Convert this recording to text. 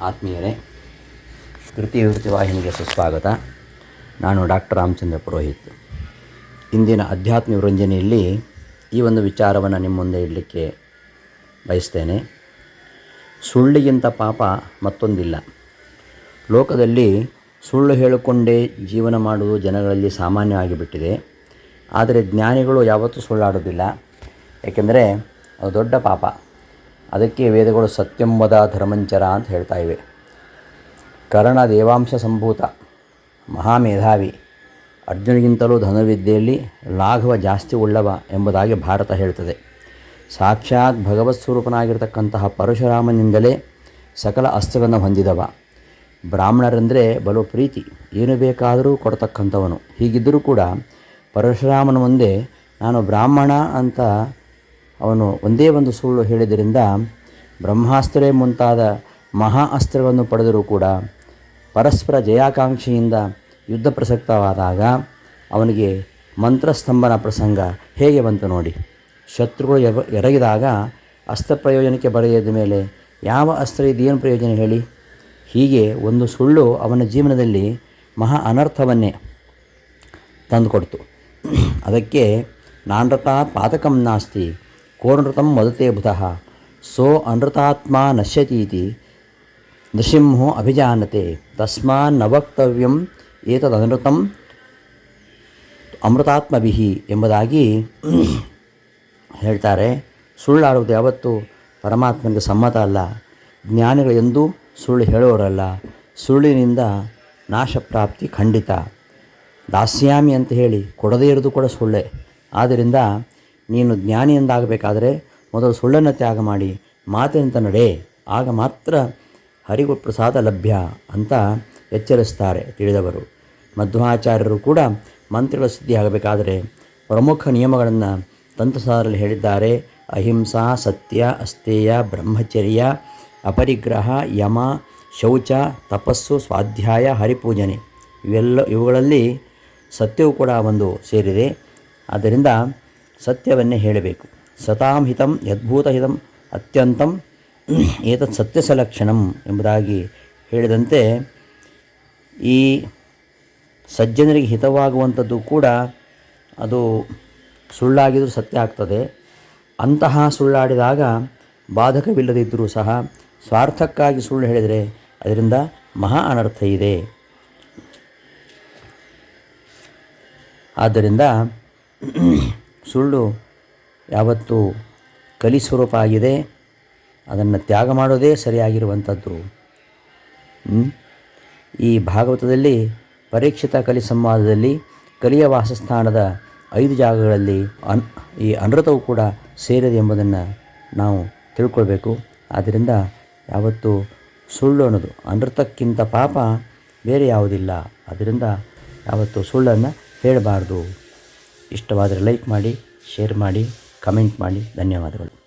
ಆತ್ಮೀಯರೇ ಕೃತಿ ವಿವೃತಿ ವಾಹಿನಿಗೆ ಸುಸ್ವಾಗತ. ನಾನು ಡಾಕ್ಟರ್ ರಾಮಚಂದ್ರ ಪುರೋಹಿತ್. ಇಂದಿನ ಅಧ್ಯಾತ್ಮ ವಿರಂಜನೆಯಲ್ಲಿ ಈ ಒಂದು ವಿಚಾರವನ್ನು ನಿಮ್ಮ ಮುಂದೆ ಇಡಲಿಕ್ಕೆ ಬಯಸ್ತೇನೆ. ಸುಳ್ಳಿಗಿಂತ ಪಾಪ ಮತ್ತೊಂದಿಲ್ಲ. ಲೋಕದಲ್ಲಿ ಸುಳ್ಳು ಹೇಳಿಕೊಂಡೇ ಜೀವನ ಮಾಡುವುದು ಜನಗಳಲ್ಲಿ ಸಾಮಾನ್ಯವಾಗಿ ಬಿಟ್ಟಿದೆ ಆದರೆ ಜ್ಞಾನಿಗಳು ಯಾವತ್ತೂ ಸುಳ್ಳಾಡೋದಿಲ್ಲ ಏಕೆಂದರೆ ಅದು ದೊಡ್ಡ ಪಾಪ. ಅದಕ್ಕೆ ವೇದಗಳು ಸತ್ಯಂವದ ಧರ್ಮಂಚರ ಅಂತ ಹೇಳ್ತಾ ಇವೆ. ಕರ್ಣ ದೇವಾಂಶ ಸಂಭೂತ, ಮಹಾಮೇಧಾವಿ, ಅರ್ಜುನಿಗಿಂತಲೂ ಧನುರ್ವಿದ್ಯೆಯಲ್ಲಿ ಲಾಘವ ಜಾಸ್ತಿ ಉಳ್ಳವ ಎಂಬುದಾಗಿ ಭಾರತ ಹೇಳ್ತದೆ. ಸಾಕ್ಷಾತ್ ಭಗವತ್ ಸ್ವರೂಪನಾಗಿರ್ತಕ್ಕಂತಹ ಪರಶುರಾಮನಿಂದಲೇ ಸಕಲ ಅಸ್ತ್ರಗಳನ್ನು ಹೊಂದಿದವ. ಬ್ರಾಹ್ಮಣರೆಂದರೆ ಬಲು ಪ್ರೀತಿ, ಏನು ಬೇಕಾದರೂ ಕೊಡ್ತಕ್ಕಂಥವನು. ಹೀಗಿದ್ದರೂ ಕೂಡ ಪರಶುರಾಮನ ಮುಂದೆ ನಾನು ಬ್ರಾಹ್ಮಣ ಅಂತ ಅವನು ಒಂದೇ ಒಂದು ಸುಳ್ಳು ಹೇಳಿದ್ದರಿಂದ ಬ್ರಹ್ಮಾಸ್ತ್ರೇ ಮುಂತಾದ ಮಹಾ ಅಸ್ತ್ರಗಳನ್ನು ಪಡೆದರೂ ಕೂಡ ಪರಸ್ಪರ ಜಯಾಕಾಂಕ್ಷೆಯಿಂದ ಯುದ್ಧ ಪ್ರಸಕ್ತವಾದಾಗ ಅವನಿಗೆ ಮಂತ್ರಸ್ತಂಭನ ಪ್ರಸಂಗ ಹೇಗೆ ಬಂತು ನೋಡಿ. ಶತ್ರುಗಳು ಎರಗಿದಾಗ ಅಸ್ತ್ರ ಪ್ರಯೋಜನಕ್ಕೆ ಬರೆಯದ ಮೇಲೆ ಯಾವ ಅಸ್ತ್ರ ಇದೇನು ಪ್ರಯೋಜನ ಹೇಳಿ. ಹೀಗೆ ಒಂದು ಸುಳ್ಳು ಅವನ ಜೀವನದಲ್ಲಿ ಮಹಾ ಅನರ್ಥವನ್ನೇ ತಂದುಕೊಡ್ತು. ಅದಕ್ಕೆ ನಾನ್ರತಾ ಪಾತಕಂ ನಾಸ್ತಿ ಕೋನೃತಂ ವದತೆ ಬುಧಃ. ಸೋ ಅನೃತಾತ್ಮ ನಶ್ಯತೀತಿ. ನೃಸಿಂಹೋ ಅಭಿಜಾನತೆ. ತಸ್ಮಾನ್ ವಕ್ತವ್ಯಂ ಏತದನೃತಂ ಅಮೃತಾತ್ಮಭಿಹಿ ಎಂಬುದಾಗಿ ಹೇಳ್ತಾರೆ. ಸುಳ್ಳಾಡುವುದು ಯಾವತ್ತೂ ಪರಮಾತ್ಮನಿಗೆ ಸಮ್ಮತ ಅಲ್ಲ. ಜ್ಞಾನಿಗಳು ಎಂದೂ ಸುಳ್ಳು ಹೇಳೋರಲ್ಲ. ಸುಳ್ಳಿನಿಂದ ನಾಶಪ್ರಾಪ್ತಿ ಖಂಡಿತ. ದಾಸ್ಯಾಮಿ ಅಂತ ಹೇಳಿ ಕೊಡದೇ ಇರೋದು ಕೂಡ ಸುಳ್ಳೆ. ಆದ್ದರಿಂದ ನೀನು ಜ್ಞಾನಿಯಿಂದಾಗಬೇಕಾದರೆ ಮೊದಲು ಸುಳ್ಳನ್ನು ತ್ಯಾಗ ಮಾಡಿ ಮಾತಿನಂತ ನಡೆ, ಆಗ ಮಾತ್ರ ಹರಿಗು ಪ್ರಸಾದ ಲಭ್ಯ ಅಂತ ಎಚ್ಚರಿಸ್ತಾರೆ ತಿಳಿದವರು. ಮಧ್ವಾಚಾರ್ಯರು ಕೂಡ ಮಂತ್ರಿಗಳ ಸಿದ್ಧಿಯಾಗಬೇಕಾದರೆ ಪ್ರಮುಖ ನಿಯಮಗಳನ್ನು ತಂತ್ರಸಾರಲ್ಲಿ ಹೇಳಿದ್ದಾರೆ. ಅಹಿಂಸಾ, ಸತ್ಯ ಅಸ್ತೇಯ ಬ್ರಹ್ಮಚರ್ಯ, ಅಪರಿಗ್ರಹ, ಯಮ, ಶೌಚ, ತಪಸ್ಸು, ಸ್ವಾಧ್ಯಾಯ, ಹರಿಪೂಜನೆ ಇವೆಲ್ಲ ಇವುಗಳಲ್ಲಿ ಸತ್ಯವೂ ಕೂಡ ಒಂದು ಸೇರಿದೆ. ಆದ್ದರಿಂದ ಸತ್ಯವನ್ನೇ ಹೇಳಬೇಕು. ಸತಾಂ ಹಿತಂ ಯದ್ಭೂತ ಹಿತಂ ಅತ್ಯಂತಂ ಏತತ್ ಸತ್ಯಸಲಕ್ಷಣಂ ಎಂಬುದಾಗಿ ಹೇಳಿದಂತೆ ಈ ಸಜ್ಜನರಿಗೆ ಹಿತವಾಗುವಂಥದ್ದು ಕೂಡ ಅದು ಸುಳ್ಳಾಗಿದ್ದರೂ ಸತ್ಯ ಆಗ್ತದೆ. ಅಂತಹ ಸುಳ್ಳಾಡಿದಾಗ ಬಾಧಕವಿಲ್ಲದಿದ್ದರೂ ಸಹ ಸ್ವಾರ್ಥಕ್ಕಾಗಿ ಸುಳ್ಳು ಹೇಳಿದರೆ ಅದರಿಂದ ಮಹಾ ಅನರ್ಥ ಇದೆ. ಆದ್ದರಿಂದ ಸುಳ್ಳು ಯಾವತ್ತೂ ಕಲಿ ಸ್ವರೂಪ ಆಗಿದೆ ಅದನ್ನು ತ್ಯಾಗ ಮಾಡೋದೇ ಸರಿಯಾಗಿರುವಂಥದ್ದು ಈ ಭಾಗವತದಲ್ಲಿ ಪರೀಕ್ಷಿತ ಕಲಿ ಸಂವಾದದಲ್ಲಿ ಕಲಿಯ ವಾಸಸ್ಥಾನದ ಐದು ಜಾಗಗಳಲ್ಲಿ ಅನ್, ಈ ಅನೃತವು ಕೂಡ ಸೇರಿದೆ ಎಂಬುದನ್ನು ನಾವು ತಿಳ್ಕೊಳ್ಬೇಕು. ಆದ್ದರಿಂದ ಯಾವತ್ತು ಸುಳ್ಳು ಅನ್ನೋದು, ಅನೃತಕ್ಕಿಂತ ಪಾಪ ಬೇರೆ ಯಾವುದಿಲ್ಲ. ಅದರಿಂದ ಯಾವತ್ತು ಸುಳ್ಳನ್ನು ಹೇಳಬಾರ್ದು. ಇಷ್ಟವಾದರೆ ಲೈಕ್ ಮಾಡಿ ಶೇರ್ ಮಾಡಿ ಕಮೆಂಟ್ ಮಾಡಿ. ಧನ್ಯವಾದಗಳು.